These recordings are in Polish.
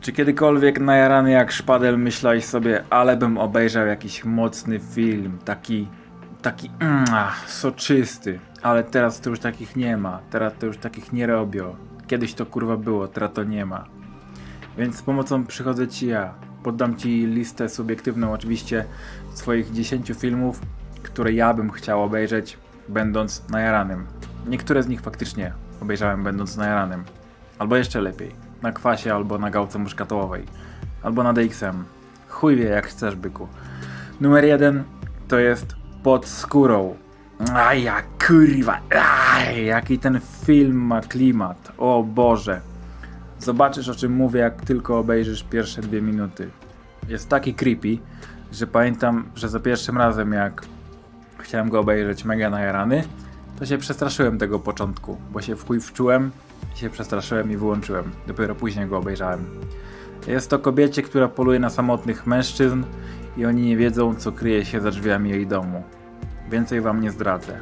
Czy kiedykolwiek najarany jak szpadel myślałeś sobie, ale bym obejrzał jakiś mocny film, taki, taki, mm, ach, soczysty, ale teraz to już takich nie ma, teraz to już takich nie robią. Kiedyś to kurwa było, teraz to nie ma. Więc z pomocą przychodzę ci ja. Poddam ci listę subiektywną oczywiście swoich 10 filmów, które ja bym chciał obejrzeć, będąc najaranym. Niektóre z nich faktycznie obejrzałem będąc najaranym. Albo jeszcze lepiej, na kwasie albo na gałce muszkatołowej. Albo na DXM. Chuj wie jak chcesz, byku. Numer jeden to jest Pod skórą. Aj, ja kurwa, aj, jaki ten film ma klimat. O Boże. Zobaczysz o czym mówię, jak tylko obejrzysz pierwsze dwie minuty. Jest taki creepy, że pamiętam, że za pierwszym razem jak chciałem go obejrzeć mega najarany, to się przestraszyłem tego początku, bo się w chuj wczułem, się przestraszyłem i wyłączyłem. Dopiero później go obejrzałem. Jest to kobiecie, która poluje na samotnych mężczyzn i oni nie wiedzą, co kryje się za drzwiami jej domu. Więcej wam nie zdradzę.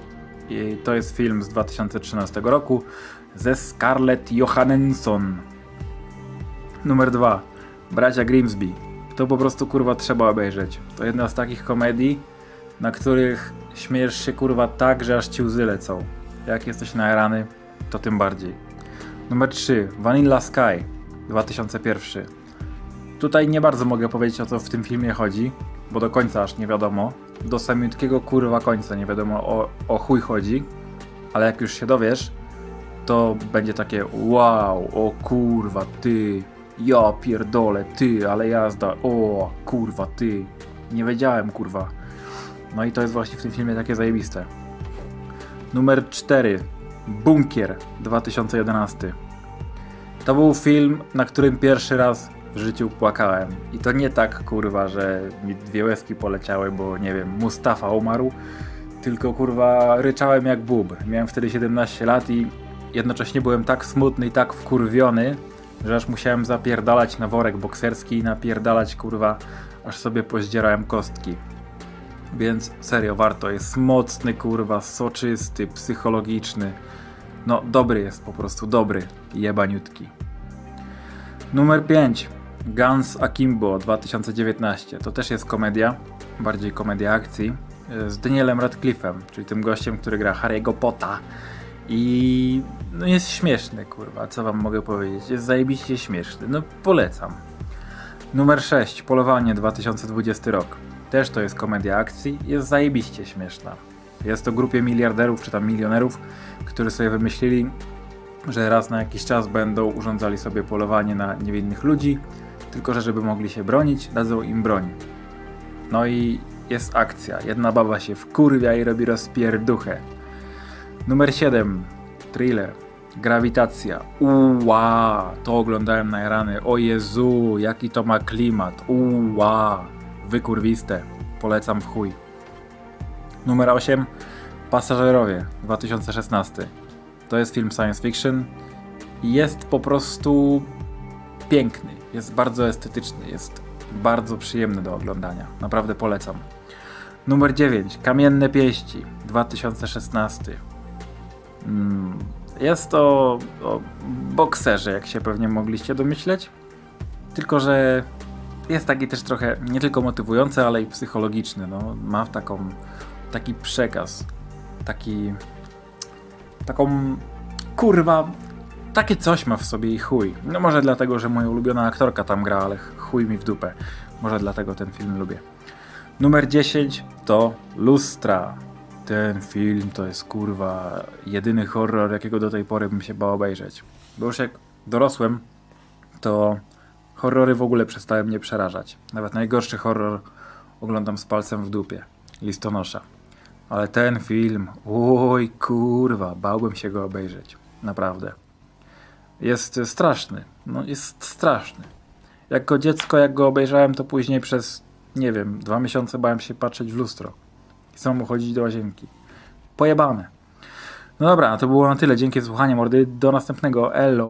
I to jest film z 2013 roku ze Scarlett Johansson. Numer 2. Bracia Grimsby. To po prostu kurwa trzeba obejrzeć. To jedna z takich komedii, na których śmiejesz się kurwa tak, że aż ci łzy lecą. Jak jesteś najarany, to tym bardziej. Numer 3. Vanilla Sky 2001. Tutaj nie bardzo mogę powiedzieć o co w tym filmie chodzi, bo do końca aż nie wiadomo. Do samiutkiego kurwa końca nie wiadomo o, o chuj chodzi, ale jak już się dowiesz, to będzie takie wow, o kurwa ty, ja pierdolę ty, ale jazda, o kurwa ty, nie wiedziałem kurwa. No i to jest właśnie w tym filmie takie zajebiste. Numer 4. Bunkier 2011. To był film, na którym pierwszy raz w życiu płakałem. I to nie tak kurwa, że mi dwie łezki poleciały, bo nie wiem, Mustafa umarł, tylko kurwa ryczałem jak bubr. Miałem wtedy 17 lat i jednocześnie byłem tak smutny i tak wkurwiony, że aż musiałem zapierdalać na worek bokserski i napierdalać kurwa, aż sobie pozdzierałem kostki. Więc serio warto, jest mocny kurwa, soczysty, psychologiczny. No dobry jest po prostu, dobry, jebaniutki. Numer 5. Guns Akimbo 2019. To też jest komedia, bardziej komedia akcji, e, z Danielem Radcliffe'em, czyli tym gościem, który gra Harry'ego Potta. I no jest śmieszny, kurwa, co wam mogę powiedzieć? Jest zajebiście śmieszny, no polecam. Numer 6. Polowanie 2020 rok. Też to jest komedia akcji, jest zajebiście śmieszna. Jest to grupie miliarderów czy tam milionerów, którzy sobie wymyślili, że raz na jakiś czas będą urządzali sobie polowanie na niewinnych ludzi, tylko że żeby mogli się bronić, dadzą im broń. No i jest akcja. Jedna baba się wkurwia i robi rozpierduchę. Numer 7. Thriller. Grawitacja. Uła, to oglądałem na rany. O Jezu, jaki to ma klimat. Uła, wykurwiste. Polecam w chuj. Numer 8. Pasażerowie 2016. To jest film science fiction jest po prostu piękny. Jest bardzo estetyczny, jest bardzo przyjemny do oglądania. Naprawdę polecam. Numer 9. Kamienne pieści 2016. Mm, Jest to o bokserze, jak się pewnie mogliście domyśleć. Tylko, że jest taki też trochę nie tylko motywujący, ale i psychologiczny. No, ma taką, taki przekaz, taki, taką kurwa, takie coś ma w sobie i chuj. No może dlatego, że moja ulubiona aktorka tam gra, ale chuj mi w dupę. Może dlatego ten film lubię. Numer 10 to Lustra. Ten film to jest kurwa jedyny horror, jakiego do tej pory bym się bał obejrzeć. Bo już jak dorosłem, to horrory w ogóle przestały mnie przerażać. Nawet najgorszy horror oglądam z palcem w dupie. Listonosza. Ale ten film, oj kurwa, bałbym się go obejrzeć. Naprawdę. Jest straszny. No jest straszny. Jako dziecko, jak go obejrzałem, to później przez, nie wiem, dwa miesiące bałem się patrzeć w lustro. I samemu chodzić do łazienki. Pojebane. No dobra, to było na tyle. Dzięki za słuchanie, mordy. Do następnego. Elo.